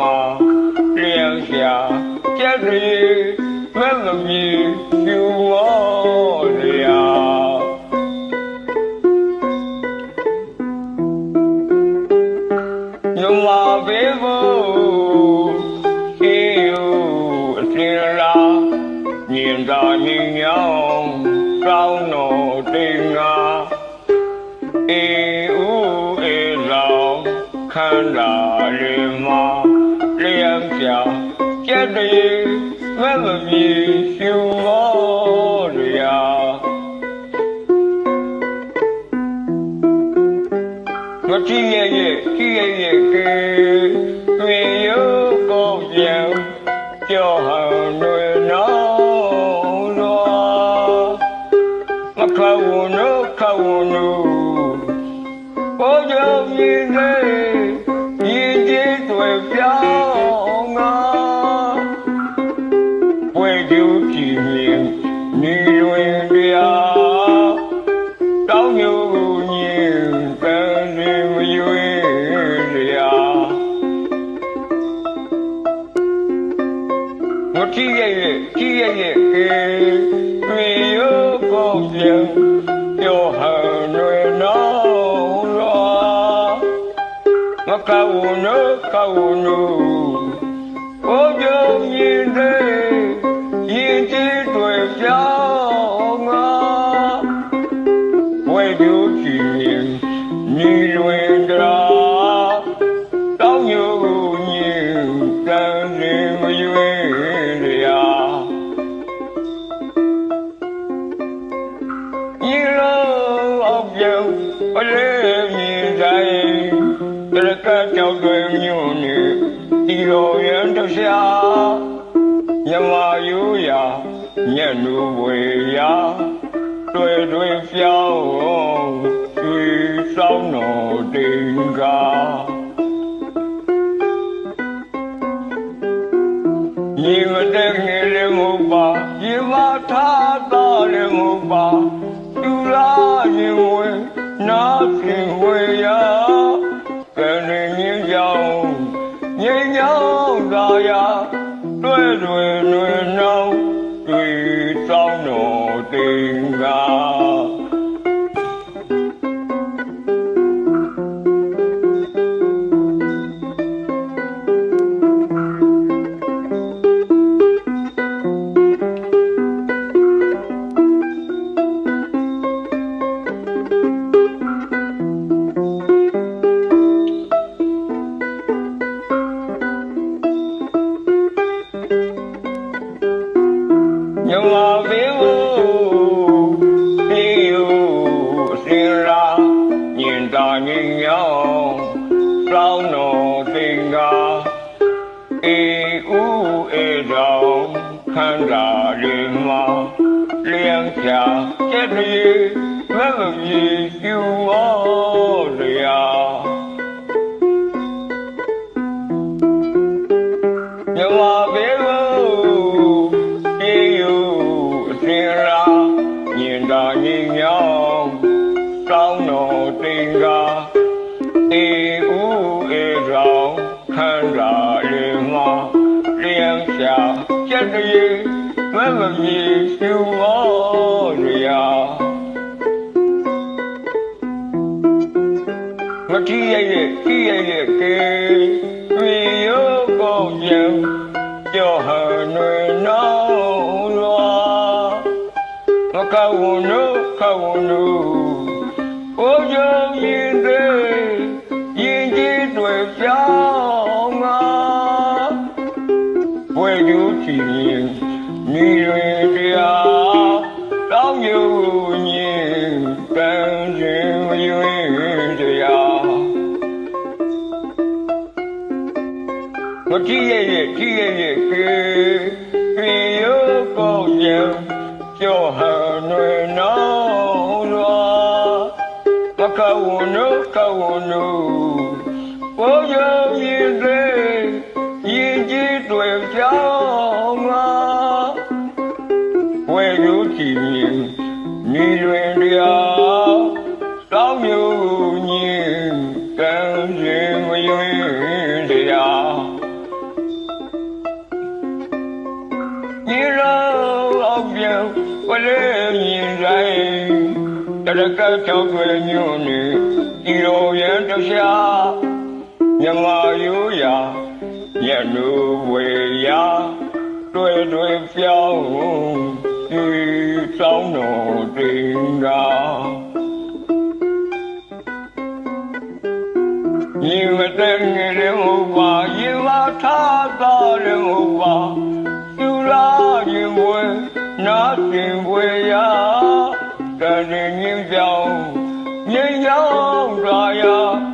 လေးမှာလျှံရှာကြက်ရီမဲ့မမီပြူမောလျာညမဘေဘူးအေးယူအစင်လာမြင်သာမြင်ညောင်းကောင်းတော်တင်ငါအေးဦးအေးလောင်ခန္ဓာလေးမှာ လျံပြကြက်တည်းမမမီရှူမောလျာမကြည့်ရဲ့ရဲ့ကြည့်ရဲ့ရဲ့ကဲတွေ့ရုပ်ကိုပြန်ကြောက်ဟန်တွေ ကြည့်ရဲ့ရဲ့ကြည့်ရဲ့ရဲ့ကဲတွေ့ရောကောင်းပြန်ပြောဟန်တွေနောလောမကဝနကဝနဘိုးကြောင့်မြင်တဲ့ ကကြောက်တွေညွန်းနေဒီလိုရန်တခြားညမယူရာညက်နူဝေရာတွေ့တွေ့ပြောင်းတွေ့ဆောင်တော်တင်ကားညီမတဲ့ငယ်လေးမဟုတ်ပါညီမထားသားလေးမဟုတ်ပါသူလားရင်ဝင်နာဖြင်ဝေ ညမဘေဘူးပြေယူအစင်လာညင်တာညင်ညောင်းစောင်းတော်တင်ကားအေဦးအေတော်ခန္ဓာလေးမှာလျံချာကျက်ရီမမကြီးကျူမော ညင်တာညင်ညောင်းကောင်းတော်တင်ကားအေဦးအေတော်ခန္ဓာလေးမှာလျံရှာကြက်တည်းမမကြီးရှူမောလျာမကြည့်ရဲ့ရဲ့ကြည့်ရဲ့ရဲ့ကဲတွေ့ရောကောင်းပြန်ကြောက်ဟန်တွေနော ဝနကဝနဘိုးကြောင့်ရင်သေးရင်ကြီးတွေပြောင်းငါဘွယ်ကျူးကြည့်ရင်ညီရွင်တရားတောင်းယူညင်ပန်းခြင်းမရွင်တရားမကြည့်ရဲ့ရဲ့ကြည့်ရဲ့ရဲ့ကဲပြေရောကောင်းရ င်ကြောဟန်တွေနောင်းလောမကဝနကဝနဘဘိုးချုပ်ရင်တွေရင်ကြီးတွေကြောင်းငါဝဲယူကြည့်ရင်ညီတွင်တရားတောင်းမြူညင် ကံရင်မယွင်တရားညီရောအောင်ပြောဝလဲမြင်ဆိုင်တရကချောင်းွယ်ညွန်းနေဒီလိုရန်တခြားမြမရိုးရာညနူဝေရာတွေ့တွေ့ပြောင်းဒီစောင်းတော်တင်တာညီမတဲ့ငယ်လေးဟောပါ တန်ရင်ညင်းပြောင်းငြိမ်ချောင်းသာယာတွေ့တွေ့နှွေနှောင်း